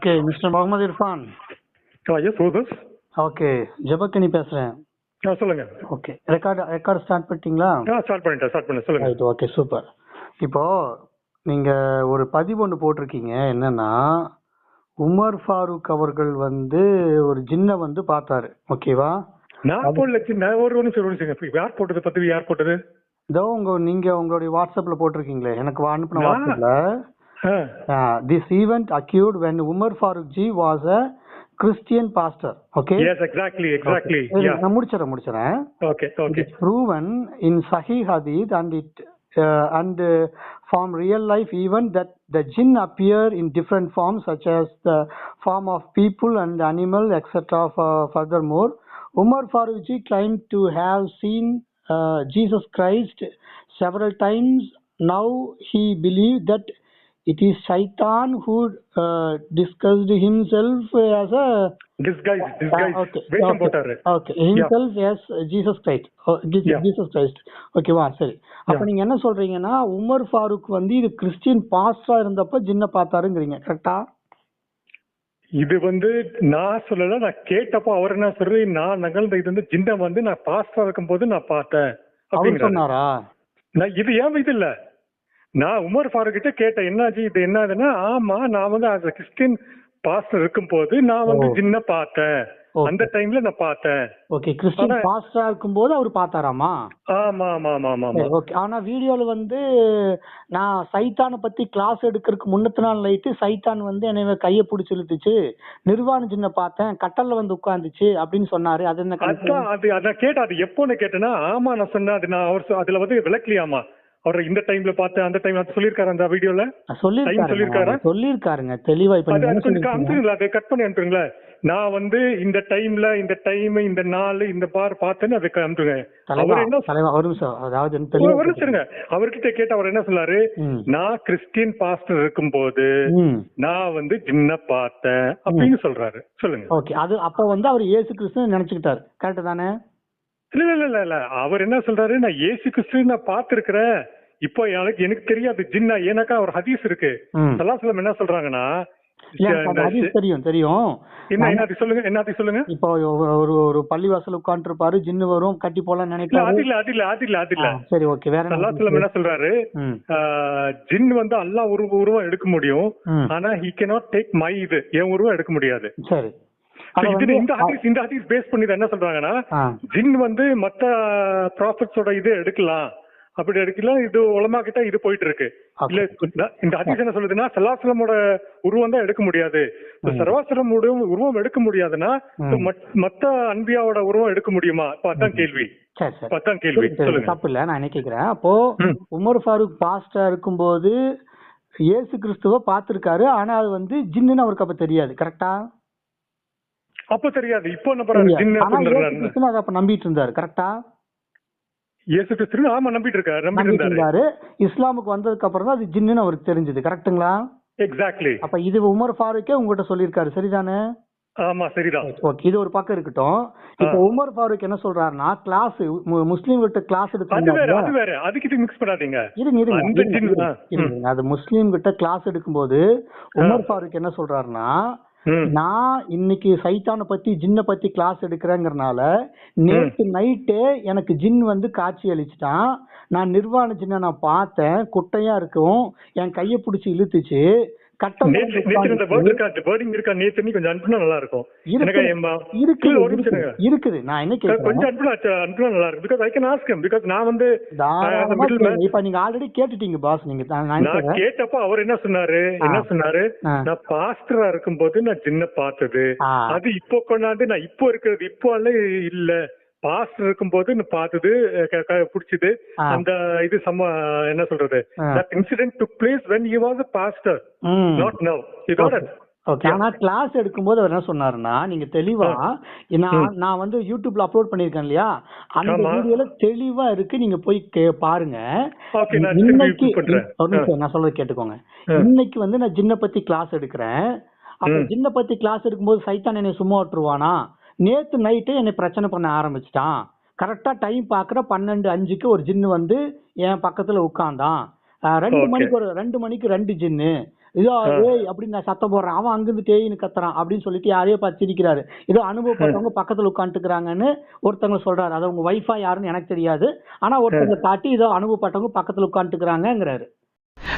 Okay mister Mohammed Irfan. Yes ஹூதஸ் okay Jebakani பேசுறேன். ஆ சொல்லுங்க. ஓகே ரெக்கார்ட் ரெக்கார்ட் ஸ்டார்ட் பண்ணிட்டீங்களா? ஆ ஸ்டார்ட் பண்ணிட்டேன் ஸ்டார்ட் பண்ணேன் சொல்லுங்க. ரைட் ஓகே சூப்பர் இப்போ நீங்க ஒரு பதிவு ஒன்று போட்டிருக்கீங்க என்னன்னா உமர் ஃபாரூக் அவர்கள் வந்து ஒரு ஜின்ன வந்து பார்த்தாரு ஓகேவா? நான் போடல ஒரு நிமிஷம் ஒரு நிமிஷம். யார் போட்டது பத்தி யார் போட்டது? இதோ உங்க நீங்க உங்களுடைய வாட்ஸ்அப்ல போட்டிருக்கீங்களே எனக்கு அனுப்பின? வாட்ஸ்அப்ல Ah this event occurred when Umar Farooq ji was a Christian pastor okay yes exactly exactly yeah நான் முடிச்சிடறேன் முடிச்சிடறேன் okay It okay is proven in Sahih Hadith and it uh, and uh, from real life even that the jinn appear in different forms such as the form of people and animal etc. For- furthermore, Umar Farooqji claimed to have seen uh, Jesus Christ several times. Now he believed that it is Shaitan who uh, discussed himself as a disguise Ah, okay. வேஷம் Okay. himself as Jesus Christ. Oh, Jesus Yeah. Jesus Christ. ஓகேவா சரி. அப்ப. நீங்க என்ன சொல்றீங்கன்னா Umar Farooq வந்து இது Christian பாஸ்டரா இருந்தப்ப ஜின்ன பார்த்தாருங்கிறீங்க கரெக்டா? இது வந்து நான் சொல்லல நான் கேட்டப்போ அவர் என்ன சொல்றது நான் நகர்ந்த இது வந்து ஜின்ன வந்து நான் பாஸ்டா இருக்கும்போது நான் பார்த்தேன். அப்படிங்கிறாரு. சொன்னாரா? நான் இது ஏன் இது இல்ல? நான் உமர் ஃபாரூக் கிட்ட கேட்டேன் என்னாச்சு? இது என்னதுன்னா ஆமா நான் வந்து a கிறிஸ்டின் பாஸ்டர் இருக்கும்போது நான் வந்து. ஜின்ன பார்த்தேன். அந்த டைம்ல நான் பார்த்தேன். ஓகே கிறிஸ்டியன் பாஸ்டரா இருக்கும்போது அவர் பார்த்தாராமா? ஆமா ஆமா ஆமா ஆமா ஓகே. ஆனா வீடியோல வந்து நான் சைத்தானை பத்தி கிளாஸ் எடுக்கிறதுக்கு முன்னத்து நாள் நைட்டு சைத்தான் வந்து என்னை கையை பிடிச்சி இழுத்துச்சு. நிர்வாண ஜின்ன பார்த்தேன். கட்டல்ல வந்து உட்கார்ந்துச்சு அப்படின்னு சொன்னாரு. அது என்ன அது அதான் கேட்டேன். அது எப்போன்னு கேட்டேன்னா ஆமா நான் சொன்னேன். அது நான் அவர் அதுல வந்து விளக்கலையாமா? அவர் இந்த டைம்ல பார்த்தேன் அந்த டைம் அது சொல்லியிருக்காரு அந்த வீடியோல சொல்லியிருக்காருங்க. சொல்லியிருக்காரா? சொல்லியிருக்காருங்க. தெளிவா இப்ப? அனுப்புறீங்களா அதை கட் பண்ணி அனுப்புறீங்களா. நான் வந்து இந்த டைம்ல இந்த டைம் இந்த நாள் இந்த பார் பார்த்தேன்னு அதை அனுப்புங்க அவர் என்ன அதாவது ஒரு தெளிவா ஒரு நிமிஷம் இருங்க. அவர்கிட்ட கேட்ட அவர் என்ன சொன்னாரு. நான் கிறிஸ்டியன் பாஸ்டர் இருக்கும்போது ம். நான் வந்து ஜின்ன பார்த்தேன் அப்படின்னு சொல்றாரு. சொல்லுங்க. ஓகே. அது அப்ப வந்து அவர் இயேசு கிறிஸ்துன்னு நினைச்சுக்கிட்டாரு. கரெக்ட் தானே? இல்ல இல்ல இல்ல இல்ல. அவர் என்ன சொல்றாரு? நான் ஏசு கிறிஸ்து நான் பார்த்திருக்கிறேன். இப்போ எனக்கு எனக்கு தெரியாது. ஜின்னா ஏன்னாக்கா ஒரு ஹதீஸ் இருக்கு. சலாசலம் என்ன சொல்றாங்க இல்ல, எனக்கு அந்த ஹதீஸ் தெரியும் தெரியும். என்ன சொல்லுங்க என்ன சொல்லுங்க? இப்போ ஒரு- ஒரு ஒரு பள்ளிவாசல் உட்கார்ந்து இருப்பாரு ஜின்னு வரும் கட்டி போலாம் நினைப்பாரு. அது இல்ல அது இல்ல அது இல்ல அது இல்ல. சரி ஓகே வேற என்ன சொல்றாரு? ஜின் வந்து அல்லாஹ் உருவ உருவம் எடுக்க முடியும். ஆனா ஹி cannot டேக் மை இது. என் உருவம் எடுக்க முடியாது. சரி. இது இந்த ஹதீஸ் இந்த ஹதீஸ் பேஸ் பண்ணி என்ன சொல்றாங்கன்னா ஜின் வந்து மத்த ப்ராஃபிட்ஸோட இது எடுக்கலாம். அப்படி எடுக்கலாம். இது உலமா கிட்ட இது போயிட்டு இருக்கு. இல்ல இந்த- ஹதீஸ் என்ன சொல்லுதுன்னா சலாசலமோட உருவம் தான் எடுக்க முடியாது. சர்வாசலம் உருவம் எடுக்க முடியாதுன்னா மத்த அன்பியாவோட உருவம் எடுக்க முடியுமா? அதான் கேள்வி. அதான் கேள்வி. தப்பு இல்ல. நான் என்ன கேக்குறேன்? அப்போ. உமர் ஃபாரூக் பாஸ்டா இருக்கும்போது இயேசு கிறிஸ்துவ பார்த்திருக்காரு. ஆனா அது வந்து ஜின்னுன்னு அவருக்கு அப்ப தெரியாது. கரெக்டா அப்ப தெரியாது. இப்போ என்ன பண்றாரு? அப்ப நம்பிட்டு இருந்தாரு. கரெக்டா இயேசு கிறிஸ்து ஆமா நம்பிட்டு இருக்காரு. நம்பிட்டு இருந்தாரு. இஸ்லாமுக்கு வந்ததுக்கு அப்புறம் தான் அது ஜின்னுன்னு அவருக்கு தெரிஞ்சது. கரெக்ட்டுங்களா எக்ஸாக்ட்லி அப்ப இது உமர் ஃபாரூக்கே உங்ககிட்ட சொல்லியிருக்காரு. சரிதானே? ஆமா சரிதான். ஓகே இது ஒரு பக்கம் இருக்கட்டும். இப்போ உமர் ஃபாரூக் என்ன சொல்றாருன்னா கிளாஸ் முஸ்லீம் கிட்ட கிளாஸ் அது வேற எடுத்து அது வேற. அதுக்கு இது மிக்ஸ் பண்ணாதீங்க. இருங்க இருங்க. அது முஸ்லீம் கிட்ட கிளாஸ் எடுக்கும்போது உமர் ஃபாரூக் என்ன சொல்றாருன்னா. நான் இன்னைக்கு சைத்தானை பத்தி ஜின்ன பத்தி கிளாஸ் எடுக்கிறேங்கறனால நேத்து நைட்டே எனக்கு ஜின் வந்து காட்சி அளிச்சுட்டான். நான் நிர்வாண ஜின்ன நான் பார்த்தேன். குட்டையா இருக்கும் என் கைய பிடிச்சி இழுத்துச்சு. இருக்குது நான் என்ன கொஞ்சம் கேக்குறேன். இப்ப நீங்க ஆல்ரெடி கேட்டுட்டீங்க பாஸ் நீங்க நான் கேட்டப்போ அவர் என்ன சொன்னாரு? என்ன சொன்னாரு. நான் பாஸ்டரா இருக்கும்போது நான் சின்ன பார்த்தது. அது இப்போ கொண்டாந்து நான் இப்போ இருக்கிறது இப்போ இல்ல. பாஸ்டர் இருக்கும்போது பார்த்தது பிடிச்சது. அந்த இது சம்ம என்ன சொல்றது? he was a pastor. ம். not now. You got it. Okay ஆனா கிளாஸ் எடுக்கும்போது அவர் என்ன சொன்னாருன்னா நீங்க தெளிவா நான் நான் வந்து யூடியூப்ல அப்லோட் பண்ணிருக்கேன் இல்லையா? அந்த. வீடியோல தெளிவா இருக்கு நீங்க போய் பாருங்க. இன்னைக்கு நான் சொல்றது கேட்டுக்கோங்க. இன்னைக்கு வந்து நான் ஜின்ன பத்தி கிளாஸ் எடுக்கிறேன். அப்ப. ஜின்ன பத்தி கிளாஸ் எடுக்கும்போது சைத்தான் என்னை சும்மா விட்டுருவானா? நேத்து நைட்டே என்னை பிரச்சனை பண்ண ஆரம்பிச்சிட்டான். கரெக்டா டைம் பாக்குற பன்னெண்டு அஞ்சுக்கு ஒரு ஜின்னு வந்து என் பக்கத்துல உட்கார்ந்தான். ஆஹ் ரெண்டு. மணிக்கு ஒரு ரெண்டு மணிக்கு ரெண்டு ஜின்னு இதோ ஏய் அப்படின்னு நான் சத்தம் போடுறேன். அவன் அங்கிருந்து தேயின்னு கத்துறான் அப்படின்னு சொல்லிட்டு யாரையோ பார்த்து சிரிக்கிறாரு ஏதோ அனுபவப்பட்டவங்க பக்கத்துல உட்காந்துக்கிறாங்கன்னு ஒருத்தவங்க சொல்றாரு. அது உங்க வைஃபா யாருன்னு எனக்கு தெரியாது. ஆனா ஒருத்தவங்க காட்டி இதோ அனுபவப்பட்டவங்க பக்கத்துல உட்காந்துக்கிறாங்கிறாரு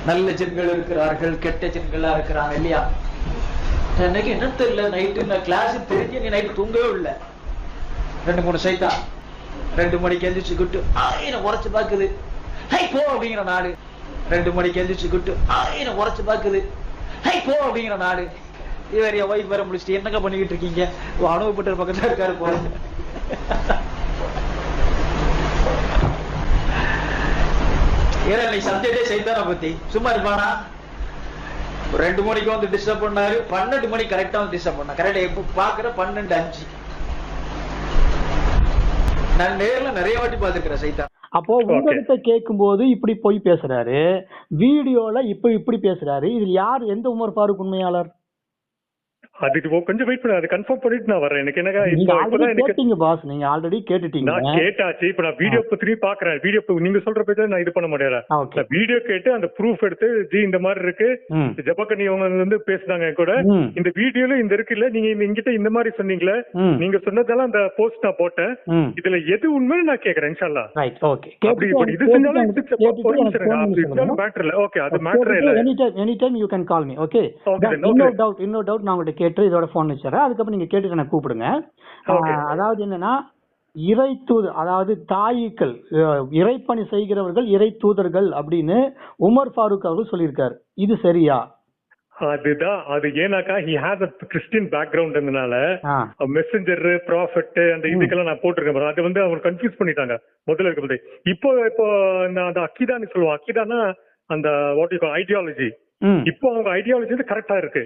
நல்ல ஜென்கள் இருக்கிறார்கள் கெட்ட ஜென்களா இருக்கிறாங்க இல்லையா? எனக்கு என்ன தெரியல நைட்டு நான் கிளாஸ் தெரிஞ்சு நீ நைட்டு தூங்கவே இல்லை. ரெண்டு மூணு சைத்தா ரெண்டு மணிக்கு எந்திரிச்சு குட்டு ஆயிரம் உரைச்சு பாக்குது ஹை போ அப்படிங்கிற நாடு. ரெண்டு மணிக்கு எந்திரிச்சு குட்டு ஆயினை உரைச்சு பாக்குது ஹை போ அப்படிங்கிற நாடு. இவர் என் ஒய்ஃப் வேற முடிச்சுட்டு என்னங்க பண்ணிக்கிட்டு இருக்கீங்க? ஓ, அனுபவப்பட்ட பக்கத்துல இருக்காரு போல. ஏன்னா இன்னைக்கு சப்ஜெக்டே செய்தான பத்தி. சும்மா இருப்பானா? ரெண்டு மணிக்கு வந்து டிஸ்டர்ப் பண்ணாரு பன்னெண்டு மணி கரெக்டா வந்து டிஸ்டர்ப் பண்ணா கரெக்டா எப்ப பாக்குற பன்னெண்டு அஞ்சு. நான் நேர்ல நிறைய வாட்டி பாத்துக்கிறேன் சைத்தான் அப்போ உங்ககிட்ட கேட்கும்போது இப்படி போய் பேசுறாரு. வீடியோல இப்ப இப்படி பேசுறாரு. இதுல யார் எந்த உமர் ஃபாரூக் உண்மையாளர்? ஓ- கொஞ்சம் வெயிட் பண்ணு அது கன்ஃபார்ம் பண்ணிட்டு நான் வரேன் எனக்கு என்னங்க நீங்க இப்போ இப்பதான் எனக்கு கேட்டீங்க பாஸ் நீங்க ஆல்ரெடி கேட்டுட்டீங்க. நான் கேட்டாச்சு இப்ப நான் வீடியோ பத்தி பாக்குறேன். வீடியோ நீங்க சொல்ற பேச்ச நான் இது பண்ண முடியல. வீடியோ கேட்டு அந்த ப்ரூஃப் எடுத்து ஜி இந்த மாதிரி இருக்கு. ம். ஜபக்கனி அவங்க வந்து பேசுனாங்க கூட. இந்த வீடியோல இந்த இருக்குல்ல நீங்க இந்த- இங்கிட்ட இந்த மாதிரி சொன்னீங்களே நீங்க சொன்னதெல்லாம் அந்த போஸ்ட் நான் போட்டேன். இதுல எது உண்மைன்னு நான் கேக்குறேன் இன்ஷால்லா ரைட் ஓகே அப்படி இது செஞ்சாலும். அது matter இல்ல. ஓகே அது மேட்டர் இல்ல. Any time any time you can call me okay இன்னொரு. டவுட் இன்னொரு டவுட் நான் உங்கள்கிட்ட கேட்டு இதோட ஃபோன் வச்சுறேன் அதுக்கப்புறம் நீங்க கேட்டுட்டு எனக்கு கூப்பிடுங்க. அதாவது என்னன்னா இறை தூது அதாவது தாயிக்கள் இறைப்பணி செய்கிறவர்கள் இறை தூதர்கள் அப்படின்னு உமர் ஃபாரூக் அவர்கள் சொல்லியிருக்காரு. இது சரியா? அதுதான். அது ஏனாக்கா ஹி ஹேஸ் அ கிறிஸ்டியன் பேக்ரவுண்ட்னால மெசஞ்சர் ப்ராஃபட் அந்த இதுக்கெல்லாம் நான் போட்டிருக்கேன். அது வந்து அவங்க கன்ஃபியூஸ் பண்ணிட்டாங்க. முதல்ல இருக்கும்போது. இப்போ இப்போ அந்த அக்கிதான்னு சொல்லுவோம். அக்கிதானா அந்த வாட் ஐடியாலஜி ம். இப்போ அவங்க ஐடியாலஜி வந்து கரெக்டா இருக்கு.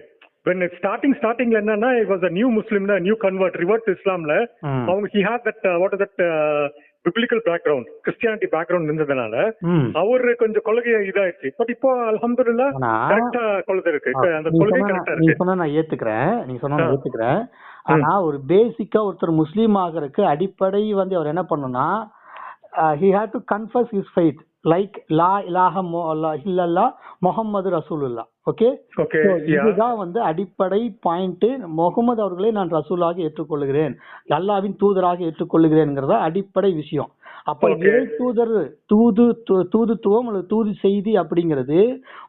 When ஸ்டார்டிங் ஸ்டார்டிங்ல என்னன்னா it was a new Muslim new convert revert இஸ்லாம்ல அவங்க he had that what that biblical background Christianity background இருந்ததுனால அவரு கொஞ்சம் கொள்கை இதாயிடுச்சு. பட் இப்போ அல்ஹம்துலில்லாஹ் ஆனா கரெக்டா கொள்கை இருக்கு. அந்த கொள்கை கரெக்டா இருக்கு. சொன்னா நான் ஏத்துக்கிறேன். நீங்க சொன்னா நான். ஏத்துக்கிறேன். ஆனா ஒரு பேசிக்கா ஒருத்தர் முஸ்லீம் ஆகறதுக்கு அடிப்படை வந்து அவர் என்ன பண்ணணும்னா he had to confuse his faith like லா இலாஹ இல்லல்லா முஹம்மது ரசூலுல்லா ஓகே இதுதான் வந்து அடிப்படை பாயிண்ட் முகமது அவர்களை நான் ரசூலாக ஏற்றுக்கொள்கிறேன். அல்லாவின் தூதராக ஏற்றுக்கொள்கிறேன்ங்கிறதா அடிப்படை விஷயம். அப்ப. இறை தூதர் தூது தூதுத்துவம் அல்லது தூது செய்தி அப்படிங்கிறது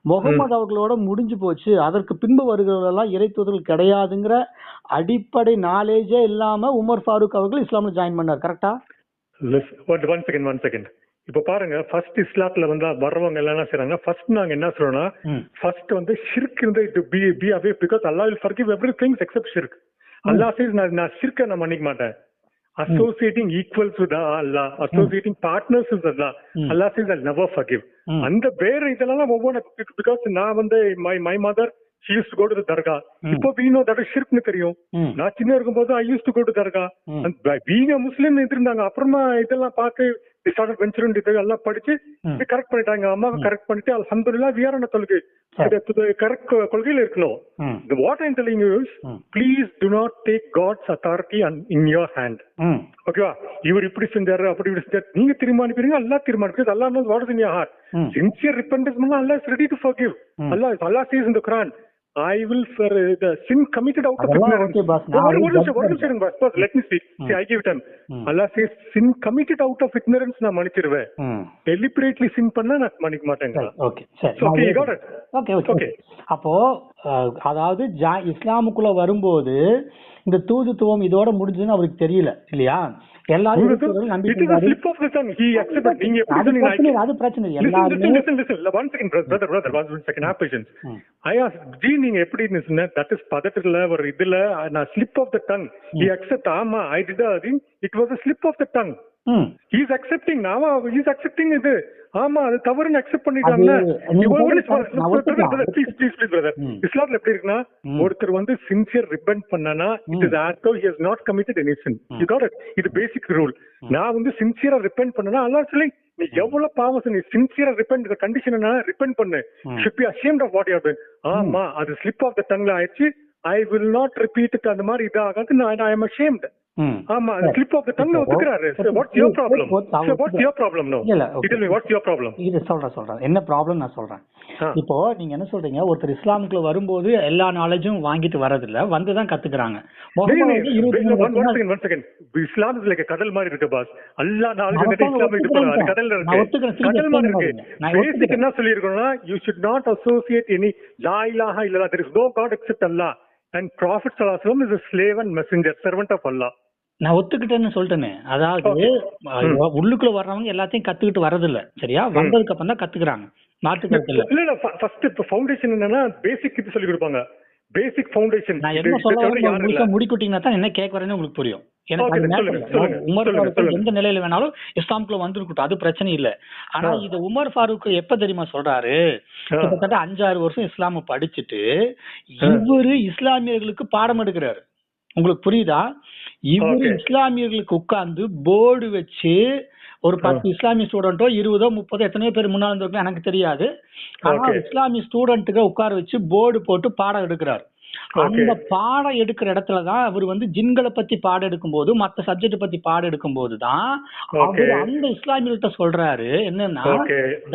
முகமது அவர்களோட முடிஞ்சு போச்சு. அதற்கு பின்பு வருகிறவர்களெல்லாம் இறை தூதர்கள் கிடையாதுங்கிற அடிப்படை நாலேஜே இல்லாம உமர் ஃபாரூக் அவர்கள் இஸ்லாம்ல ஜாயின் பண்ணார். கரெக்டா ஒன் செகண்ட் ஒன் செகண்ட் இப்ப பாருங்க ஃபர்ஸ்ட் இஸ்லாத்துல வந்து வர்றவங்க எல்லாம் என்ன செய்றாங்க? ஃபர்ஸ்ட் நாங்க என்ன சொல்றோம்னா ஃபர்ஸ்ட் வந்து ஷிர்க் இருந்து இது be be away because Allah will forgive every things except ஷிர்க் அல்லாஹ் சேஸ் நான் நான் ஷிர்க்க நான் மன்னிக்க மாட்டேன். Associating equals with Allah associating partners with Allah hmm. Allah says I never forgive. அந்த வேற இதெல்லாம் ஒவ்வொரு பிகாஸ் நான் வந்து my my mother she use to go to தர்கா. இப்போ that is ஷிர்க்னு தெரியும். நான் சின்ன இருக்கும்போது I use to go to தர்கா. பீங்க முஸ்லீம் இருந்தாங்க அப்புறமா இதெல்லாம் பார்த்து ஸ்டார்ட் வெஞ்சர் இது எல்லாம் படிச்சு. கரெக்ட் பண்ணிட்டாங்க அம்மாவை கரெக்ட் பண்ணிட்டு அல்ஹம்துலில்லாஹ் வீரான தொழுகை சரி. கரெக்ட் கொள்கையில இருக்கணும் ம். The what I'm telling you is, ம். please do not take God's authority on- in your hand. ம். ஓகேவா இவர் இப்படி செஞ்சாரு அப்படி இப்படி செஞ்சாரு நீங்க தீர்மானிப்பீங்க அல்லா தீர்மானிப்பீங்க அல்லா knows what is in your heart ம். sincere repentance பண்ணா Allah is ready to forgive ம். Allah Uh, sin committed out of அதெல்லாம் ignorance okay, boss. நான் ஒரு நிமிஷம் ஒரு நிமிஷம் இருங்க boss. Boss, let me speak see I give time ம். Allah says sin committed out of ignorance நான் மன்னிச்சிருவேன் ம். deliberately sin பண்ணா நான் மன்னிக்க மாட்டேங்க சரி, ஓகே சரி you got it. Okay okay. அப்போ அதாவது இஸ்லாமுக்குள்ள வரும்போது இந்த தூதுத்துவம் இதோட முடிஞ்சதுன்னு அவருக்கு தெரியல இல்லையா அது பிரச்சனை. நீங்க எப்படி தட் இஸ் பதட்டத்துல ஒரு இதுல நான் slip of the tongue he accept ஆமா I did it was a slip of the tongue is accepting நாம ஹி இஸ் அக்செப்டிங் இது. ஆமா அது தவறுன்னு அக்செப்ட் பண்ணிட்டாங்க. Please please please brother. இஸ்லாம்ல எப்படி இருக்குன்னா. ஒருத்தர் வந்து சின்சியர் ரிப்பெண்ட் பண்ணனா it is as though he has not committed any sin you got இது பேசிக் ரூல் நான் வந்து சின்சியரா ரிப்பெண்ட் பண்ணனா அல்லாஹ் சொல்லி நீ எவ்வளவு பாவம் செஞ்சு சின்சியரா ரிப்பெண்ட் கண்டிஷன் என்ன ரிப்பெண்ட் பண்ணு. Should be ashamed of what you done ஆமா அது ஸ்லிப் ஆஃப் த டங்ல ஆயிடுச்சு. ஐ வில் நாட் ரிப்பீட் அந்த மாதிரி இதாகாது. நான் ஐ எம் அஷேம்ட் ஆமா ஸ்லிப் ஆஃப் த டங் இப்போ- ஒத்துக்கிறாரு. இப்போ- what's your problem what's your problem no இல்ல, okay. Tell me what's your problem இது சொல்றேன் சொல்றேன். என்ன ப்ராப்ளம் நான் சொல்றேன்? இப்போ நீங்க என்ன சொல்றீங்க? ஒருத்தர் இஸ்லாமுக்குள்ள வரும்போது எல்லா நாலேஜும் வாங்கிட்டு வரதில்ல வந்து தான் கத்துக்கிறாங்க. இஸ்லாம் இஸ் லைக் கடல் மாதிரி இருக்கு பாஸ் அல்லா நாலேஜ் நான் இஸ்லாம் போல கடல்ல இருக்கு. கடல் மாதிரி இருக்கு. பேசிக். என்ன சொல்லி இருக்கணும்னா you should not associate any லா இலாஹா இல்லல்லா there is no god except allah. And prophet sallallahu alaihi wasallam is a slave and messenger servant of allah. நான் ஒத்துக்கிட்டேன்னு சொல்லிட்டேனே. அதாவது உள்ளுக்குள்ள வர்றவங்க எல்லாத்தையும் கத்துக்கிட்டு வரதில்ல சரியா? வந்ததுக்கு அப்புறம் தான் கத்துக்கிறாங்க. கருத்து இல்ல. இல்ல ஃபர்ஸ்ட் இப்ப ஃபவுண்டேஷன் என்னன்னா பேசிக் இது சொல்லி கொடுப்பாங்க. பேசிக் ஃபவுண்டேஷன் நான் என்ன சொல்ல முடிக்கிட்டீங்கன்னா தான் என்ன கேட்க வரேன்னு உங்களுக்கு புரியும். எனக்கு உமர் ஃபாரூக். எந்த நிலையில வேணாலும் இஸ்லாமுக்குள்ள வந்திருக்கட்டும் அது பிரச்சனை இல்ல. ஆனா. இது உமர் ஃபாரூக் எப்ப தெரியுமா சொல்றாரு. கிட்டத்தட்ட அஞ்சாறு வருஷம் இஸ்லாம படிச்சுட்டு இவரு இஸ்லாமியர்களுக்கு பாடம் எடுக்கிறாரு. உங்களுக்கு புரியுதா? இவரு. இஸ்லாமியர்களுக்கு உட்கார்ந்து போர்டு வச்சு ஒரு பத்து இஸ்லாமிய ஸ்டூடெண்டோ இருபதோ முப்பதோ எத்தனையோ பேர் முன்னாள் இருந்திருக்கும் எனக்கு தெரியாது ஆனா. இஸ்லாமிய ஸ்டூடெண்ட்டுக்கு உட்கார வச்சு போர்டு போட்டு பாடம் எடுக்கிறார். அந்த பாடம் எடுக்கிற இடத்துல தான் அவர் வந்து ஜின்களை பத்தி பாடம் எடுக்கும்போது மத்த சப்ஜெக்ட் பத்தி பாடம் எடுக்கும்போது தான் அவர். அந்த இஸ்லாமியர்கிட்ட சொல்றாரு என்னன்னா.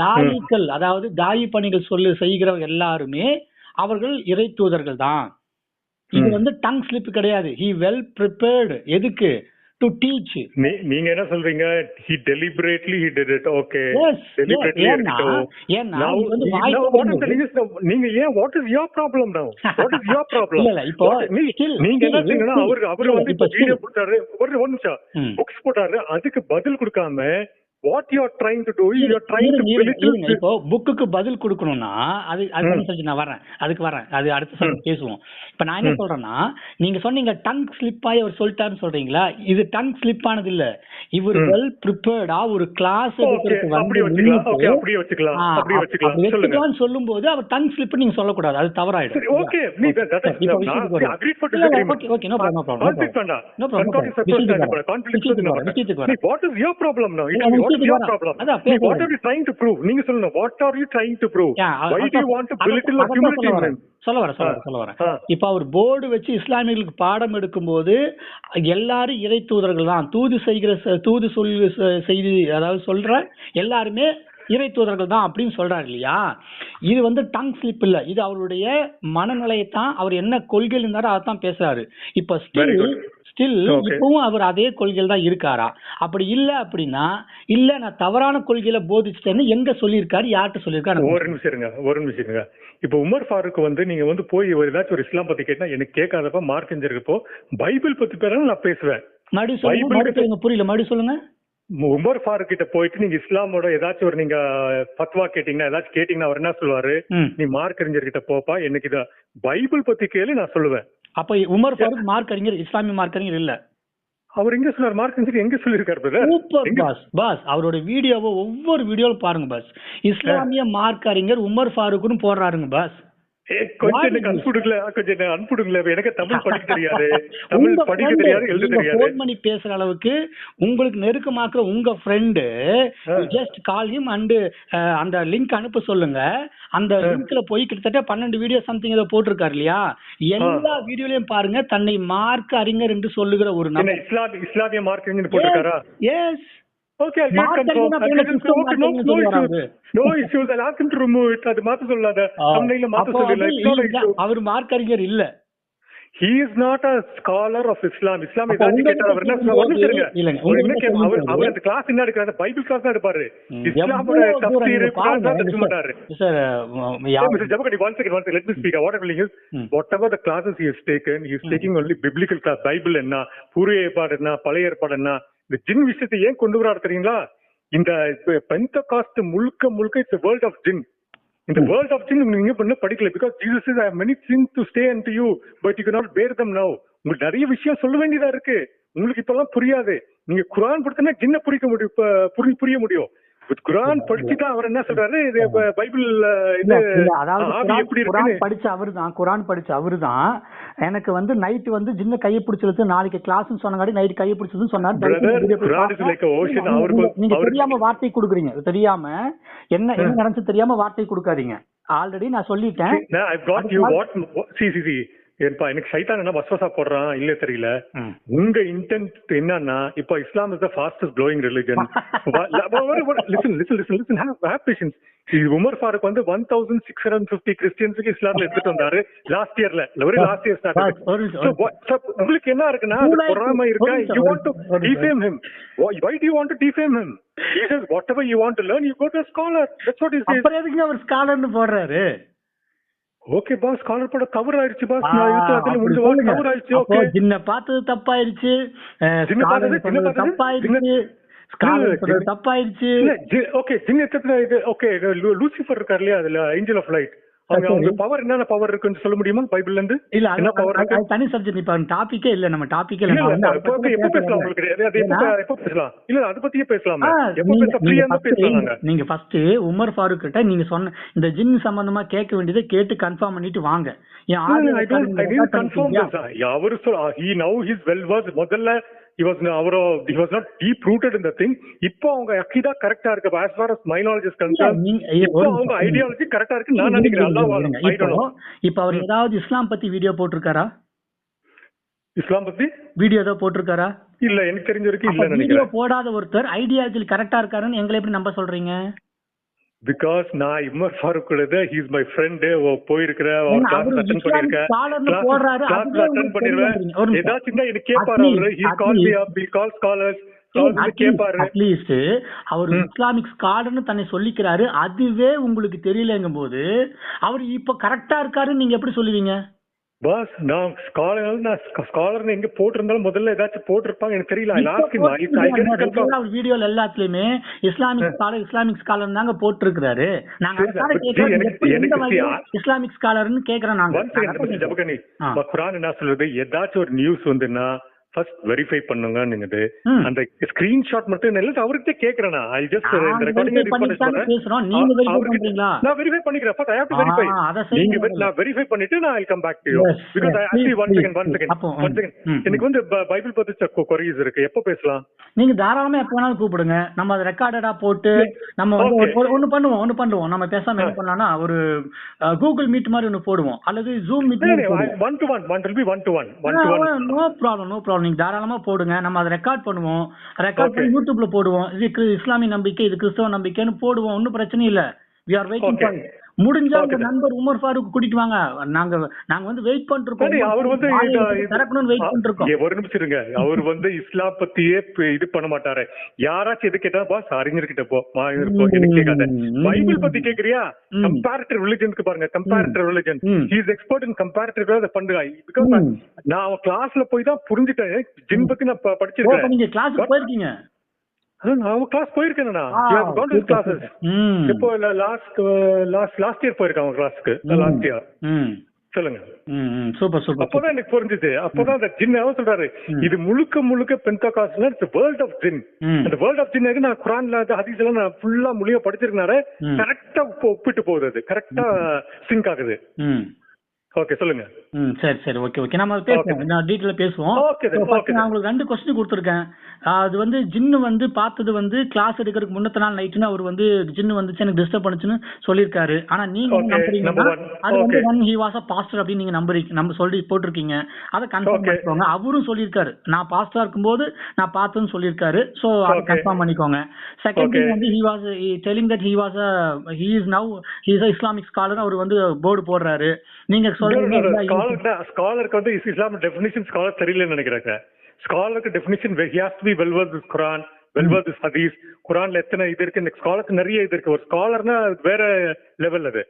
தாயிக்கள் அதாவது தாயி பணிகள் சொல்லு செய்கிறவங்க எல்லாருமே அவர்கள் இறை தூதர்கள் தான் இது. வந்து டங் ஸ்லிப் கிடையாது. ஹி வெல் ப்ரிப்பேர்டு எதுக்கு? டு டீச் நீங்க என்ன சொல்றீங்க? He did it. Okay. Yes, deliberately yes, ஏன்னா- வந்து? நீங்க ஏன் what is your problem now? What is your problem? இல்ல, இப்போ நீங்க என்ன still- அவரு அவரு வந்து இப்போ வீடியோ போட்டாரு. ஒரு நிமிஷம். புக்ஸ் போட்டாரு. அதுக்கு பதில் கொடுக்காம what you are trying to to you are trying to. இப்போ புக்குக்கு பதில் கொடுக்கணும்னா அது அது. அனுசரிச்சு நான் வரேன் அதுக்கு வரேன் அது அடுத்த சொல்ல பேசுவோம் இப்ப நான் என்ன. சொல்றேன்னா நீங்க சொன்னீங்க டங் ஸ்லிப் ஆகி அவர் சொல்லிட்டாருன்னு சொல்றீங்களா இது டங் ஸ்லிப் ஆனது இல்ல இவர். வெல் ப்ரிப்பேர்டா ஒரு கிளாஸ் சொல்லுங்க. வச்சுக்கலாம்னு சொல்லும்போது அவர் டங் ஸ்லிப் நீங்க சொல்லக்கூடாது. அது தவறாயிடும். ஓகே. நீ வரேன். நீ? நீங்க to prove? Yeah, a- Why do அதான் you want to அதான் belittle அதான் humility சொல்ல them? சொல்ல சொல்ல ஆ. இப்ப அவர் போர்டு வச்சு இஸ்லாமியர்களுக்கு பாடம் எடுக்கும்போது எல்லாரும் இறை தூதர்கள் தான். தூது செய்கிற தூது சொல் செய்தி அதாவது சொல்ற எல்லாருமே இறை தூதர்கள் தான் அப்படின்னு சொல்றாரு இல்லையா? இது வந்து டங் ஸ்லிப் இல்ல. இது அவருடைய மனநிலையைத்தான் அவர் என்ன கொள்கையில் இருந்தாரோ அதான் பேசுறாரு. இப்ப ஸ்டில். ஸ்டில். இப்பவும் அவர் அதே கொள்கையில் தான் இருக்காரா? அப்படி இல்ல அப்படின்னா இல்ல நான் தவறான கொள்கையில போதிச்சிட்டேன்னு எங்க சொல்லியிருக்காரு? யார்கிட்ட சொல்லியிருக்காரு? ஒரு நிமிஷம் இருங்க. ஒரு நிமிஷம் இருங்க. இப்ப உமர் ஃபாரூக் வந்து நீங்க வந்து போய் ஒரு ஏதாச்சும் ஒரு இஸ்லாம் பத்தி கேட்டா எனக்கு கேட்காதப்ப மார்க் இருக்கப்போ பைபிள் பத்தி பேராலும் நான் பேசுவேன். மறுபடியும் சொல்லுங்க மறுபடியும் சொல்லுங்க புரியல. மறுபடியும் சொல்லுங்க. உமர் ஃபாரூக் கிட்ட போயிட்டு நீங்க இஸ்லாமோட ஏதாச்சும் ஒரு நீங்க பத்வா கேட்டீங்கன்னா ஏதாச்சும் கேட்டீங்கன்னா அவர் என்ன சொல்லுவாரு. நீ மார்க் அறிஞர் கிட்ட போப்பா எனக்கு இத பைபிள் பத்தி கேளு நான் சொல்லுவேன். அப்ப உமர் ஃபாரூக் மார்க் அறிஞர் இஸ்லாமிய மார்க் அறிஞர் இல்ல. அவர் எங்க சொன்னார்? மார்க் அறிஞர் எங்க சொல்லியிருக்காரு சூப்பர் பாஸ் பாஸ். அவரோட வீடியோவை ஒவ்வொரு வீடியோவும் பாருங்க பாஸ். இஸ்லாமிய மார்க் அறிஞர் உமர் ஃபாரூக்னு போடுறாருங்க பாஸ். கொஞ்சம் எனக்கு அனுப்பிடுங்களே கொஞ்சம் எனக்கு அனுப்பிடுங்களே எனக்கு தமிழ் படிக்க தெரியாது. தமிழ் படிக்க தெரியாது எழுத தெரியாது. பண்ணி பேசுற அளவுக்கு உங்களுக்கு நெருக்கமாக்குற உங்க friend. Just call him and அந்த லிங்க் அனுப்ப சொல்லுங்க. அந்த. லிங்க்ல போய் கிட்டத்தட்ட பன்னெண்டு வீடியோ சம்திங் ஏதோ போட்டிருக்காரு இல்லையா? எல்லா வீடியோலயும் பாருங்க தன்னை மார்க் அறிஞர் என்று சொல்லுகிற ஒரு நபர். இஸ்லாம் இஸ்லாமிய மார்க் அறிஞர் போட்டிருக்காரா? Yes ask to remove it அது மாத்த சொல்லாத. மாத்த சொல்லல. வந்து இட்ஸ் நாட் இல்ல, இஷ்யூ அவர் மார்க் அறிஞர் இல்ல. He is not a scholar of Islam Islam அப்ப ஏதாச்சும் உங்க கேட்டா அவர் என்ன? ஒரு நிமிஷம் இருங்க. அவர் அவர் அந்த கிளாஸ் என்ன எடுக்கிறாரு. பைபிள் கிளாஸ் தான் எடுப்பாரு. ம், இஸ்லாமோட நீங்க குரான் தான் எடுக்க மாட்டாரு sir. Jabagadi, one second, one second. Let me speak. What I'm telling is, Hmm. whatever the classes he has taken, he is taking only biblical class. Bible என்ன? புதிய ஏற்பாடு என்ன? பழைய ஏற்பாடு என்ன? இந்த ஜின் விஷயத்தை ஏன் கொண்டு வராரு தெரியுங்களா? இந்த பெந்த காஸ்ட் முழுக்க முழுக்க இட்ஸ் வேர்ல்ட் ஆஃப் ஜின் இந்த வேர்ல்ட் ஆஃப் ஜின் நீங்க பண்ண படிக்கல. Because Jesus is many sin to stay and to you but you cannot bear them now. உங்களுக்கு நிறைய விஷயம் சொல்ல வேண்டியதா இருக்கு. உங்களுக்கு இப்பெல்லாம் புரியாது. நீங்க குரான் படித்தனா ஜின்ன புரிக்க முடியும். புரி- புரிய முடியும். குரான் படிச்சுட்டா அவர் என்ன சொல்றாரு? இது ப- பைபிள் அஹ், இல்ல, இது இல்ல, அதாவது ஆவி குரான் படிச்ச படிச்ச அவர்தான். எனக்கு வந்து நைட் வந்து சின்ன கையை பிடிச்சிருச்சு நாளைக்கு கிளாஸ் சொன்னங்காடி நைட் கையை பிடிச்சதுன்னு சொன்னார். நீங்க- தெரியாம வார்த்தை கொடுக்குறீங்க. தெரியாம என்ன என்ன நடந்துச்சு தெரியாம வார்த்தை கொடுக்காதீங்க. ஆல்ரெடி நான் சொல்லிட்டேன். ஏன்பா எனக்கு சைத்தான் என்ன வசவசா போடுறான்? இல்ல தெரியல. உங்க இன்டென்ட் என்னன்னா இப்போ Islam is the fastest glowing religion listen listen listen listen have patience Umar Farooq வந்து one thousand six hundred fifty கிறிஸ்டியன்ஸுக்கு இஸ்லாம்ல எடுத்துட்டு வந்தாரு லாஸ்ட் இயர்ல வெரி லாஸ்ட் இயர் ஒரு ஒரு. உங்களுக்கு என்ன இருக்குன்னா பொறாம இருக்கா? ஒரு யூ ஒரு வாண்ட் டு ஒரு why, why do you want to defame him? He says whatever you want to learn you go to a scholar. That's what he says. அப்புறம் எதுக்கு அவர் ஸ்காலர்னு போடுறாரு? ஓகே பாஸ் ஸ்காலர் போட கவர் ஆயிடுச்சு boss நான் அதுல முடிஞ்ச. கவர் ஆயிடுச்சு ஓகே ஜின்ன பார்த்தது தப்பாயிருச்சு. ஜின்ன பார்த்தது, ஜின்ன தப்பாயிருச்சு. ஜின்ன- ஜின்ன- தப்பாயிருச்சு. ஓகே ஜின் எத்தனை இது ஓகே லூசிஃபர் இருக்காரு இல்லையா அதுல ஏஞ்சல் ஆஃப் லைட் அவங்க பவர் என்னென்ன பவர் இருக்குன்னு சொல்ல முடியுமா? பைபிள்ல இருந்து இல்ல என்ன பவர் இருக்கு? தனி சப்ஜெக்ட் இப்ப டாபிக்கே இல்ல நம்ம டாபிக்கே இல்ல. எப்போ பேசலாம். உங்களுக்கு? எப்போ பேசலாம்? இல்ல அதை பத்தியே பேசலாமே. எப்போ நீங்க- பேசலாம் ஃபர்ஸ்ட் உமர் ஃபாரூக் கிட்ட நீங்க சொன்ன இந்த ஜின் சம்பந்தமா கேட்க வேண்டியதை கேட்டு கன்ஃபார்ம் பண்ணிட்டு வாங்க. பண்ணிட்டீங்களா? this. அவரு சொல் now he's well versed முதல்ல he was அவரோ he was not deep rooted in the thing. இப்போ அவங்க அக்கீதா கரெக்டா இருக்கு. As far as my knowledge is concerned இப்போ அவங்க. ஐடியாலஜி கரெக்டா இருக்கு நான் நினைக்கிறேன். அல்லாஹ் இப்போ அவர் ஏதாவது இஸ்லாம் பத்தி வீடியோ போட்டிருக்காரா? இஸ்லாம் பத்தி? வீடியோ ஏதாவது போட்டிருக்காரா? இல்ல எனக்கு தெரிஞ்ச வரைக்கும் இல்ல நினைக்கிறேன். போடாத ஒருத்தர் ஐடியாலஜி கரெக்டா இருக்காருன்னு எங்களை எப்படி நம்ப சொல்றீங்க? பிகாஸ் நான் Umar Farooq he's my friend போயிருக்கிற ஏன்னா, அவர் கிளாஸ் அட்டன் பண்ணிருக்கேன் கிளாஸ் அட்டன் பண்ணிருவேன். ஏதாச்சும் எனக்கு கேட்பாரு அவரு he call the call scholars at least our. Islamic ஸ்காலர்னு தன்னை சொல்லிக்கிறாரு அதுவே உங்களுக்கு தெரியலங்கும் போது அவர் இப்ப கரெக்டா இருக்காருன்னு நீங்க எப்படி சொல்லுவீங்க? பாஸ் நான் ஸ்காலர் நான் ஸ்காலர்னு எங்க போட்டிருந்தாலும் முதல்ல ஏதாச்சும் போட்டிருப்பாங்க. எனக்கு தெரியல வீடியோல எல்லாத்துலயுமே இஸ்லாமிக் ஸ்காலர் இஸ்லாமிக் ஸ்காலர் தாங்க போட்டிருக்கிறாரு. நாங்க இஸ்லாமிக் ஸ்காலர்னு கேக்குறோம். நாங்க. குரான் என்ன சொல்லுது? ஏதாச்சும் ஒரு நியூஸ் வந்துன்னா ஃபர்ஸ்ட் வெரிஃபை பண்ணுங்கன்னுங்குது. அந்த ஸ்கிரீன்ஷாட் மட்டும் இல்ல அவர்கிட்ட கேக்குறேன்? ஐ ஜஸ்ட் இந்த ரெக்கார்டிங் பேசுறோம். நீங்க verify பண்றீங்களா? நான் வெரிஃபை பண்ணிக்கிறேன். First I have to verify நீங்க. நான் வெரிஃபை பண்ணிட்டு நான் I come back to you because I actually one second one second one second எனக்கு வந்து பைபிள் பத்தி கொரீஸ் இருக்கு. எப்போ பேசலாம்? நீங்க தாராளமா எப்ப வேணாலும் கூப்பிடுங்க. நம்ம அதை ரெக்கார்டடா போட்டு நம்ம வந்து ஒண்ணு பண்ணுவோம் ஒண்ணு பண்ணுவோம். நம்ம பேசாம என்ன பண்ணலாம்னா ஒரு கூகுள் மீட் மாதிரி ஒண்ணு போடுவோம். அல்லது Zoom meet one to one one will be one to one one to one no problem no problem நீங்க தாராளமா போடுங்க. நம்ம அதை ரெக்கார்ட் பண்ணுவோம். ரெக்கார்ட். பண்ணி யூடியூப்ல போடுவோம். இது இஸ்லாமிய நம்பிக்கை இது கிறிஸ்தவ நம்பிக்கைன்னு போடுவோம். ஒன்னும் பிரச்சனை இல்ல. We are waiting. ஃபார் முடிஞ்சா உங்க. நண்பர் உமர் ஃபாரூக் கூட்டிட்டு வாங்க. நாங்க நாங்க வந்து வெயிட் சரி, அவர் வந்து திறக்கணும்னு வெயிட் இங்க ஒரு நிமிஷம் இருங்க. அவர் வந்து இஸ்லாம் பத்தியே இது பண்ண மாட்டாரு. யாராச்சும் எது கேட்டா பாஸ் அறிஞர்கிட்ட போ. மாறிஞர் போ. எனக்கு கேட்காத. பைபிள் பத்தி கேக்குறியா. கம்பேரிட்டிவ் ரிலிஜனுக்கு பாருங்க. Comparative religion is expert in comparative அதை பண்ணுங்க பிகாஸ். நான் அவன் கிளாஸ்ல போய் தான் புரிஞ்சுட்டேன். ஜின் பத்தி நான் படிச்சிருக்கேன் நீங்க But- போயிருக்கீங்க. அவன் கிளாஸ் போயிருக்கேன் நான் ஆ, super, கிளாஸஸ். இப்போ லாஸ்ட் லாஸ்ட் லாஸ்ட் இயர் போயிருக்கேன் அவன் கிளாஸ்க்கு. Last year. சொல்லுங்க. சூப்பர் சூப்பர் அப்பதான் எனக்கு புரிஞ்சுது அப்பதான் அந்த ஜின் அவன் சொல்றாரு. இது முழுக்க முழுக்க பெந்தகாஸ்ல இட்ஸ் வேர்ல்ட் ஆஃப் ஜின். அந்த வேர்ல்ட் ஆஃப் ஜின் நான் குரான்ல அந்த ஹதீஸ் எல்லாம் நான் ஃபுல்லா மொழியா படிச்சிருக்கனால. கரெக்டா ஒப்பிட்டு போகுது அது கரெக்டா சிங்க் ஆகுது ஓகே சொல்லுங்க ம் சரி சரி ஓகே ஓகே நம்ம பேசுவோம். நான் டீட்டெயிலாக பேசுவோம் நான். உங்களுக்கு ரெண்டு கொஸ்டின் கொடுத்துருக்கேன் அது வந்து ஜின்னு வந்து பார்த்தது வந்து கிளாஸ் எடுக்கிறதுக்கு முன்னத்த நாள் நைட்டுன்னு அவர் வந்து ஜின்னு வந்துச்சு எனக்கு டிஸ்டர்ப் பண்ணுச்சுன்னு சொல்லியிருக்காரு ஆனா நீங்க நம்புறீங்கன்னா. அது வந்து. One he was a pastor அப்படின்னு நீங்க நம்புறீங்க நம்ம சொல்லி போட்டிருக்கீங்க அதை கன்ஃபார்ம். பண்ணிக்கோங்க அவரும் சொல்லியிருக்காரு நான் பாஸ்டா இருக்கும்போது நான் பார்த்தேன்னு சொல்லியிருக்காரு ஸோ அதை. கன்ஃபார்ம் பண்ணிக்கோங்க செகண்ட். திங் வந்து he was telling that he was he is now he is Islamic scholar அவர் வந்து போர்டு போடுறாரு நீங்க சொல்றீங்க ஸ்காலருக்கு வந்து இஸ் இஸ்லாம் டெஃபினிஷன் ஸ்காலர் தெரியலன்னு நினைக்கிறாங்க. ஸ்காலருக்கு definition we has to be well versed this Quran well versed this Hadith குரான்ல எத்தனை இது இருக்கு? இந்த ஸ்காலருக்கு நிறைய இது இருக்கு. ஒரு ஸ்காலர்னா வேற லெவல் அது.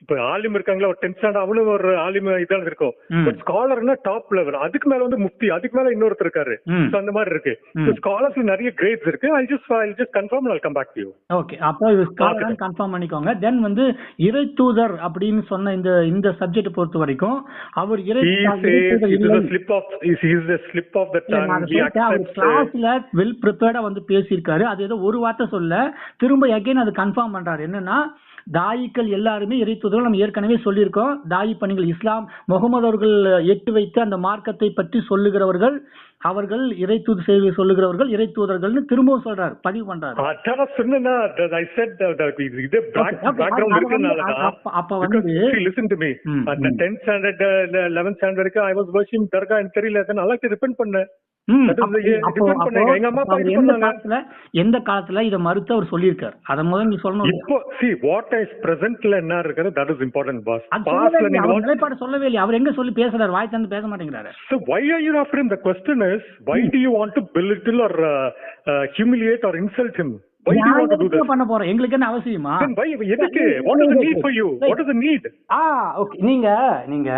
இப்ப ஆலிம் இருக்காங்களா? ஒரு டென்த் ஸ்டாண்டர்ட் அவனும் ஒரு ஆலிம் இதான் இருக்கும். பட் ஸ்காலர்னா டாப் லெவல் அதுக்கு மேல வந்து முஃப்தி அதுக்கு மேல இன்னொருத்தர் இருக்காரு. அந்த மாதிரி இருக்கு. ம். ஸ்காலர்ஸ்ல நிறைய கிரேட்ஸ் இருக்கு. I just I just confirm I come back to okay அப்போ இது ஸ்காலர் கன்ஃபார்ம் பண்ணிக்கோங்க. தென் வந்து இறை தூதர் அப்படின்னு சொன்ன இந்த இந்த சப்ஜெக்ட் பொறுத்த வரைக்கும் அவர் இறை நான் tongue. அதை he சொல்லிட்டேன். அவர் accepts uh, கிளாஸ்ல வெல் ப்ரிப்பேர்டா வந்து பேசியிருக்காரு. அது ஏதோ ஒரு வார்த்தை சொல்ல திரும்ப அகைன் அது கன்ஃபார்ம் பண்றாரு. என்னன்னா தாயிக்கள் எல்லாருமே இறை தூதர்கள் நம்ம ஏற்கனவே சொல்லியிருக்கோம். தாயி பணிகள் இஸ்லாம். முகமது அவர்கள் எட்டு வைத்த அந்த மார்க்கத்தை பற்றி சொல்லுகிறவர்கள் அவர்கள் இறை தூது செய்தி சொல்லுகிறவர்கள் இறை தூதர்கள்னு திரும்பவும் சொல்றாரு பதிவு பண்றாரு அப்ப- வந்து லிசன் டு மீ ம், அந்த ம். 10th ஸ்டாண்டர்ட் 11th ஸ்டாண்டர்ட் வரைக்கும் ஐ வாஸ் வர்ஷிங் தர்கா எனக்கு தெரியல அதை நல்லா ரிப்பெண்ட் பண்ணேன் ம், That is அப்போ- the- அப்போ- depend அப்போ பண்ணாங்க. எங்க அம்மா அப்பா அவர் இது எந்த. காலத்துல இத மறுத்து அவர் சொல்லியிருக்காரு அத முதல்ல நீ சொல்லணும்? இப்போ சி வாட் இஸ் பிரசன்ட்ல என்ன இருக்குது தட் இஸ் இம்பார்ட்டன்ட் பாஸ் இல்லையே, நீங்க நிலைப்பாடு சொல்லவே இல்லையா அவர் எங்க சொல்லி பேசுறாரு வாய் தந்து பேச மாட்டேங்கிறாரு why are you after him? The question is, why do you want to belittle or uh, uh, humiliate or insult him? Why do you நான் want to do எதுக்கு this? பண்ண போறோம் எங்களுக்கு என்ன அவசியமா Then why? எதுக்கு? What is the need for you? What is the need? ஆ okay நீங்க நீங்க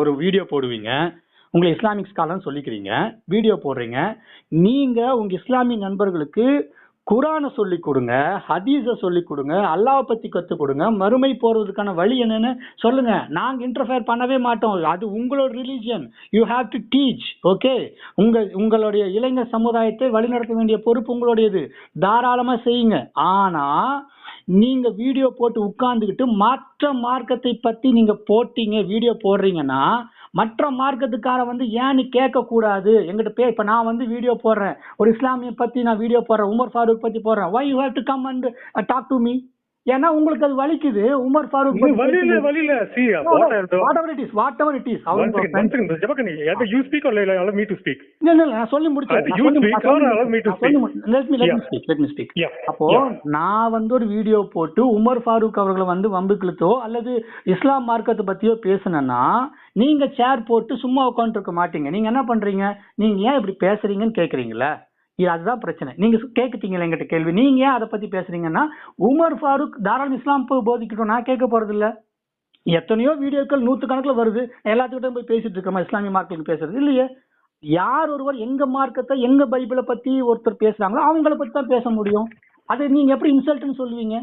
ஒரு வீடியோ போடுவீங்க உங்களை இஸ்லாமிக் ஸ்காலர்னு சொல்லிக்கிறீங்க வீடியோ போடுறீங்க நீங்க உங்க இஸ்லாமிய நண்பர்களுக்கு குரானை சொல்லி கொடுங்க ஹதீஸை சொல்லி கொடுங்க அல்லாஹ் பத்தி கற்றுக் கொடுங்க மறுமை போகிறதுக்கான வழி என்னன்னு சொல்லுங்க. நாங்கள் இன்டர்ஃபேர் பண்ணவே மாட்டோம். அது உங்களோட religion you have to teach okay உங்கள் உங்களுடைய இளைஞர் சமுதாயத்தை வழிநடத்த வேண்டிய பொறுப்பு உங்களுடையது. தாராளமாக செய்யுங்க. ஆனால் நீங்கள் வீடியோ போட்டு உட்காந்துக்கிட்டு மற்ற மார்க்கத்தை பற்றி நீங்கள் போட்டீங்க வீடியோ போடுறீங்கன்னா மற்ற மார்க்கத்துக்கார வந்து ஏன் நீ கேட்க எங்கிட்ட பே இப்போ நான் வந்து வீடியோ போடுறேன். ஒரு இஸ்லாமிய பற்றி நான் வீடியோ போடுறேன். உமர் ஃபாரூக் பற்றி போடுறேன். Why you have to come and talk to me ஏன்னா உங்களுக்கு அது வலிக்குது Umar Farooq I have done. Whatever it is whatever it is. Jabakani, you speak or allow me to speak. இல்ல இல்ல நான் சொல்லி முடிச்சேன் to நான் சொல்லி speak? மு- let me let me Yeah. speak let me speak Yeah. அப்போ. நான் வந்து ஒரு வீடியோ போட்டு உமர் ஃபாரூக் அவர்களை வந்து வம்புக்கிழுத்தோ அல்லது இஸ்லாம் மார்க்கத்தை பத்தியோ பேசுனேன்னா நீங்க சேர் போட்டு சும்மா உட்காந்துட்டு இருக்க மாட்டீங்க நீங்க என்ன பண்றீங்க நீங்க ஏன் இப்படி பேசுறீங்கன்னு கேக்குறீங்களா இது அதுதான் பிரச்சனை. நீங்க கேக்குறீங்களா என்கிட்ட கேள்வி? நீங்க ஏன் அதை பத்தி பேசுறீங்கன்னா உமர் ஃபாரூக் தாராள இஸ்லாம் போ- போதிக்கட்டும். நான் கேட்க போறது இல்ல எத்தனையோ வீடியோக்கள் நூத்து கணக்குல வருது எல்லாத்துக்கிட்ட போய் பேசிட்டு இருக்கோமா இஸ்லாமிய மார்க்கெட் பேசுறது இல்லையே. யார் ஒருவர் எங்க மார்க்கத்தை எங்க பைபிளை பத்தி ஒருத்தர் பேசுறாங்களோ அவங்கள பத்தி தான் பேச முடியும். அது நீங்க எப்படி இன்சல்ட்னு சொல்லுவீங்க?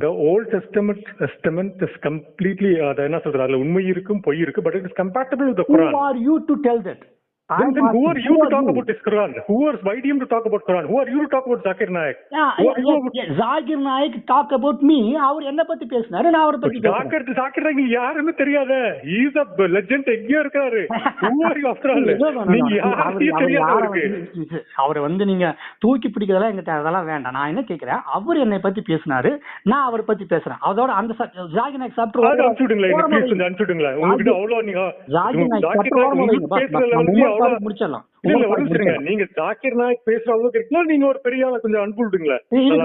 The Old Testament Testament is completely அது என்ன சொல்றது? அதுல உண்மை இருக்கும் பொய் இருக்கு the who Quran. are you to tell that? Then, then who are you to who talk you? about this Quran? Who are why do you to talk about Quran? Who are you to talk about Zakir Naik? Zakir Naik talk about me அவர் என்ன பத்தி பேசினாரு நான் அவரை பத்தி பேசுறேன் ஜாக்கர் ஜாக்கர் நாயக் யாருன்னு தெரியாத is a legend எங்கேயோ இருக்காரு no, no. நீங்க அவர் யாரையும் அவர் தெரியாத அவருக்கு வந்து- அவரை வந்து நீங்க தூக்கி பிடிக்கிறதெல்லாம் எங்கிட்ட அதெல்லாம் வேண்டாம் நான் என்ன கேக்குறேன் அவர் என்னை பத்தி பேசினாரு நான் அவரை பத்தி பேசுறேன் அதோட அந்த ஜாகிர் நாயக் சாப்பிட்டு ப்ளீஸ் கொஞ்சம் அனுப்பிச்சு விடுங்களேன் உங்ககிட்ட அவ்வளவு நீங்க ஜாகிர் நாயக் முடிச்சிடலாம். நீங்க ஜாக்கிர் நாயக் பேசுற அளவுக்கு இருக்குங்களா நீங்க ஒரு பெரிய ஆளை கொஞ்சம் அனுப்பி விடுங்களேன். நல்லா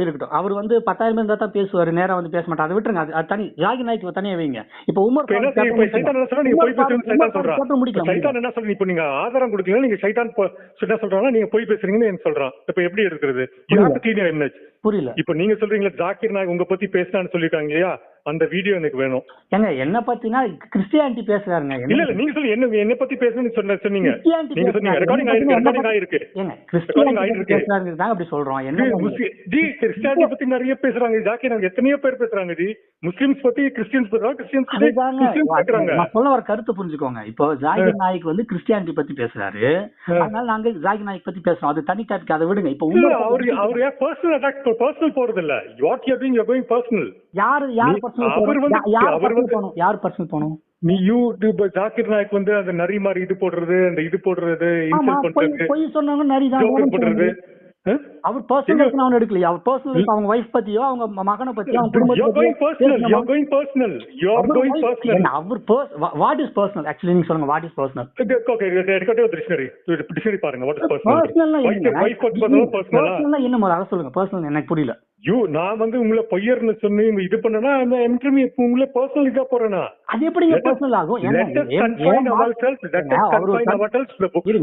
இருக்கட்டும். அவர் வந்து பத்தாயிரம் இருந்தா தான் பேசுவாரு நேரா வந்து பேச மாட்டார். அதை விட்டுருங்க அது- தனி ஜாகிர் நாய்க்கு தனியா வைங்க. இப்ப உமர் இப்ப என்ன செய்ய- இப்ப நீங்க சொல்றீங்க ஆதாரம் கொடுக்கல நீங்க சைத்தான் போ- என்ன சொல்றாங்கன்னா நீங்க போய் பேசுறீங்கன்னு எனக்கு சொல்றான். இப்ப எப்படி எடுக்கிறது? புரியல. இப்போ நீங்க சொல்றீங்களா ஜாக்கிர் நாயக் உங்க பத்தி பேசினான்னு சொல்லிருக்காங்க இல்லையா? அந்த வீடியோ எனக்கு வேணும். ஏங்க என்ன பத்தினா கிறிஸ்டியானிட்டி பேசுறாருங்க. இல்ல இல்ல நீங்க சொல்லி என்ன என்ன பத்தி பேசணும்னு சொன்ன சொன்னீங்க. நீங்க சொன்னீங்க ரெக்கார்டிங் ஆயிருக்கு ரெக்கார்டிங் ஆயிருக்கு. ஏங்க கிறிஸ்டியானிட்டி இருக்கு. பேசுறாருங்க தான் அப்படி சொல்றோம். என்ன ஜி கிறிஸ்டியானிட்டி பத்தி நிறைய பேசுறாங்க. ஜாக்கிர் நாயக் எத்தனையோ பேர் பேசுறாங்க ஜி முஸ்லிம்ஸ் பத்தி கிறிஸ்டியன்ஸ் பேசுறாங்க கிறிஸ்டியன்ஸ் பத்தி முஸ்லிம்ஸ் பேசுறாங்க. நான் சொல்ல வர கருத்து புரிஞ்சுக்கோங்க. இப்போ ஜாகிர் நாயக் வந்து கிறிஸ்டியானிட்டி பத்தி பேசுறாரு. அதனால நாங்க ஜாகிர் நாயக் பத்தி பேசுறோம். அது தனி டாபிக் அதை விடுங்க. இப்போ அவர் அவர் ஏன் பர்சனல் அட்டாக் பர்சனல் போறது இல்ல what you doing you going personal யாரு யார் பர்சனல் அவர் வந்து- யார் அவர் பர்சனல் போகணும்? நீ யூ ஜாக்கிர் நாயக் வந்து அந்த நரி மாதிரி இது போடுறது அந்த இது போடுறது இன்சல்ட் பொய் பண்றது பொய் சொன்னவங்க நிறைய தான் போடுறது? அவர் பர்சனல் அவன் எடுக்கலையா அவர் பர்சனல் அவங்க வைஃப் பத்தியோ அவங்க மகனை பத்தியோ அவங்க குடும்பத்தை. அவர் வாட் இஸ் பர்சனல் ஆக்சுவலி நீங்க சொல்லுங்க வாட் இஸ் பர்சனல் dictionary. ஒரு dictionary பாருங்க. What is personal? பர்சனல்னா ஆ? பர்சனல்னா என்ன அதை சொல்லுங்க பர்சனல் எனக்கு புரியல You, நான் வந்து உங்களை பொய்யர்னு சொன்னி இது பண்ணனா அந்த இப்ப உங்களை personal இதா போறேனா அது us- பர்சனல் ஆகும்.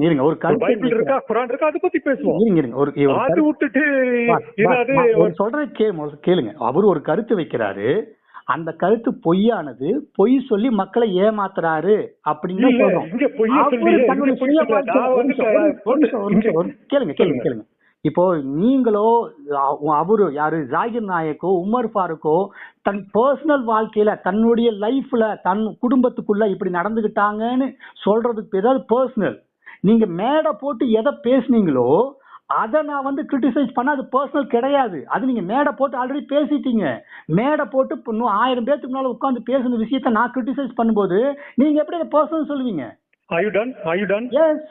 இருங்க ஒரு பைபிள் இருக்கா குரான் இருக்கா அதை பத்தி பேசுவோம் இருங்க இருங்க ஒரு விட்டுட்டு சொல்றதை கேளுங்க. அவர் ஒரு கருத்து வைக்கிறாரு. அந்த கருத்து பொய்யானது பொய் சொல்லி மக்களை ஏமாத்துறாரு அப்படின்னு. கேளுங்க கேளுங்க. கேளுங்க. இப்போ நீங்களோ அவரு யாரு ஜாகிர் நாயக்கோ உமர் ஃபாருக்கோ தன் பர்சனல் வாழ்க்கையில தன்னுடைய லைஃப்ல தன் குடும்பத்துக்குள்ள இப்படி நடந்துகிட்டாங்கன்னு சொல்றதுக்கு ஏதாவது பர்சனல் நீங்க மேடை போட்டு எதை பேசுனீங்களோ அதை நான் வந்து கிரிட்டிசைஸ் பண்ண அது பர்சனல் கிடையாது அது நீங்க மேடை போட்டு ஆல்ரெடி பேசிட்டீங்க மேடை போட்டு இன்னும் ஆயிரம் பேத்துக்கு முன்னால உட்காந்து பேசுன விஷயத்த நான் கிரிட்டிசைஸ் பண்ணும்போது நீங்க எப்படி அதை பர்சனல் சொல்லுவீங்க Are you done? Are you done? Yes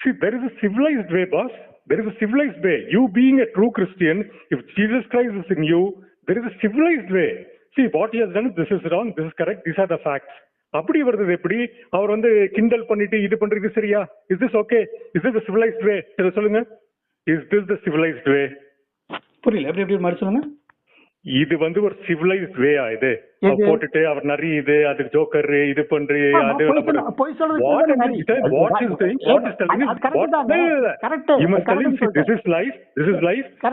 See, there is a civilized way, boss. There is a civilized way. You being a true Christian, if Jesus Christ is in you, there is a civilized way. See, what he has done, this is wrong, this is correct, these are the facts. அப்படி வருது எப்படி அவர் வந்து கிண்டல் பண்ணிட்டு இது பண்றது சரியா is this okay is this civilised way சொல்லுங்க is this the civilised way புரியல. எப்படி எப்படி மாதிரி சொல்லுங்க. இது வந்து ஒரு சிவிலைஸ்ட் வேயா இது? போட்டுட்டு அவர் நிறைய இது அது ஜோக்கர் இது பண்று ஆமா, அது பொய்.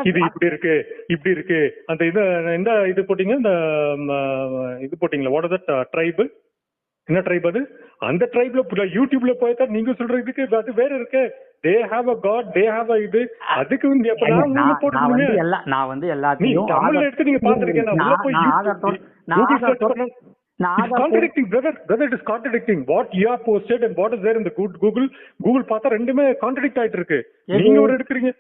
இது இப்படி இருக்கு இப்படி இருக்கு. அந்த இது எந்த இது போட்டீங்க இந்த இது போட்டீங்களா வாட் தட் ட்ரைபு என்ன ட்ரைப் அது? அந்த ட்ரைப்ல யூடியூப்ல போய் தான் நீங்க சொல்ற இதுக்கு அது வேற இருக்கு. They have a god they have a இது அதுக்கு வந்து அப்ப நான் போட்டுருங்க எல்லா நான் வந்து எல்லாத்தையும் தமிழ்ல எடுத்து நீங்க பாத்துருக்கேன் நான் போய் நான் It's contradicting, brother. Brother, it is contradicting. What you have posted and what is there in the good Google. Google பார்த்தா ரெண்டுமே கான்ட்ரடிக்ட் ஆயிட்டு இருக்கு? நீங்க ஒரு எடுக்கிறீங்க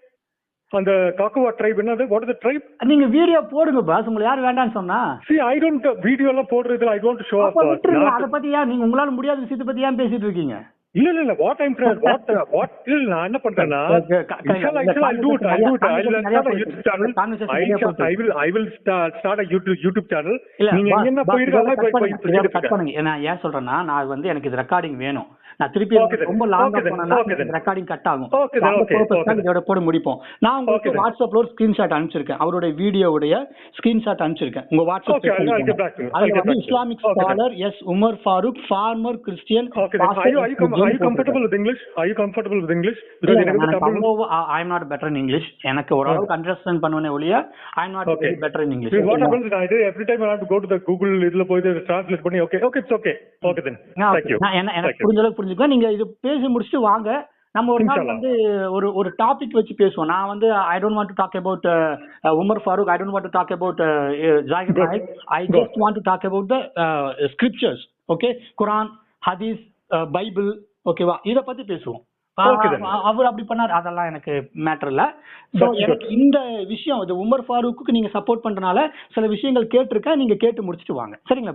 அந்த காக்குவா ட்ரைப் என்னது வாட் இஸ் த ட்ரைப் நீங்க வீடியோ போடுங்க பாஸ் உங்களை யார் வேண்டாம்னு சொன்னா சி ஐ டோன்ட் வீடியோ எல்லாம் போடுறது ஐ டோன்ட் ஷோ அப் அதை பத்தி ஏன் நீங்க உங்களால முடியாத விஷயத்தை பத்தி ஏன் பேசிட்டு இருக்கீங்க இல்ல இல்ல இல்ல வாட் ஐம் வாட் வாட் இல்ல நான் என்ன பண்றேன்னா will start start a YouTube YouTube channel இல்ல நீங்க என்ன boss, போயிருக்கா இதோட போய் cut போய் பண்ணுங்க. இதோட cut எடுத்துக்க. பண்ணுங்க நான் ஏன் சொல்றேன்னா நான் வந்து எனக்கு இது ரெக்கார்டிங் வேணும் நான் திருப்பி. ரொம்ப லாங்கா. போனா. ரெக்கார்டிங் கட் ஆகும். இதோட போட முடிப்போம் நான் உங்களுக்கு. வாட்ஸ்அப்ல ஒரு ஸ்கிரீன்ஷாட் அனுப்பிச்சிருக்கேன் அவருடைய வீடியோவுடைய ஸ்கிரீன்ஷாட் அனுப்பிச்சிருக்கேன் உங்க வாட்ஸ்அப் get வந்து. Islamic. Scholar yes Umar Farooq former Christian I am not better in English எனக்கு ஓரளவுக்கு அண்டர்ஸ்டாண்ட் பண்ணுவேனே ஒழிய I am not. Better in English to go to the Google இதுல போய் translate பண்ணி நான் எனக்கு you. புரிஞ்ச அளவுக்கு புரிஞ்சுக்குவேன் நீங்க இது பேசி முடிச்சுட்டு வாங்க. நம்ம ஒரு நாள். வந்து ஒரு ஒரு டாபிக் வச்சு பேசுவோம். நான் வந்து I don't want to talk about Umar Farooq I don't want to talk about Zakir. Naik I. Just want to talk about the scriptures okay Quran ஹதீஸ் பைபிள் ஓகேவா இத பத்தி பேசுவோம். அவர் அப்படி பண்ணார். அதெல்லாம் எனக்கு மேட்டர் இல்ல. Good, எனக்கு இந்த விஷயம் இது உமர் ஃபாரூக்கு நீங்க சப்போர்ட் பண்றனால சில விஷயங்கள் கேட்டிருக்கேன் நீங்க கேட்டு முடிச்சிட்டு வாங்க. சரிங்களா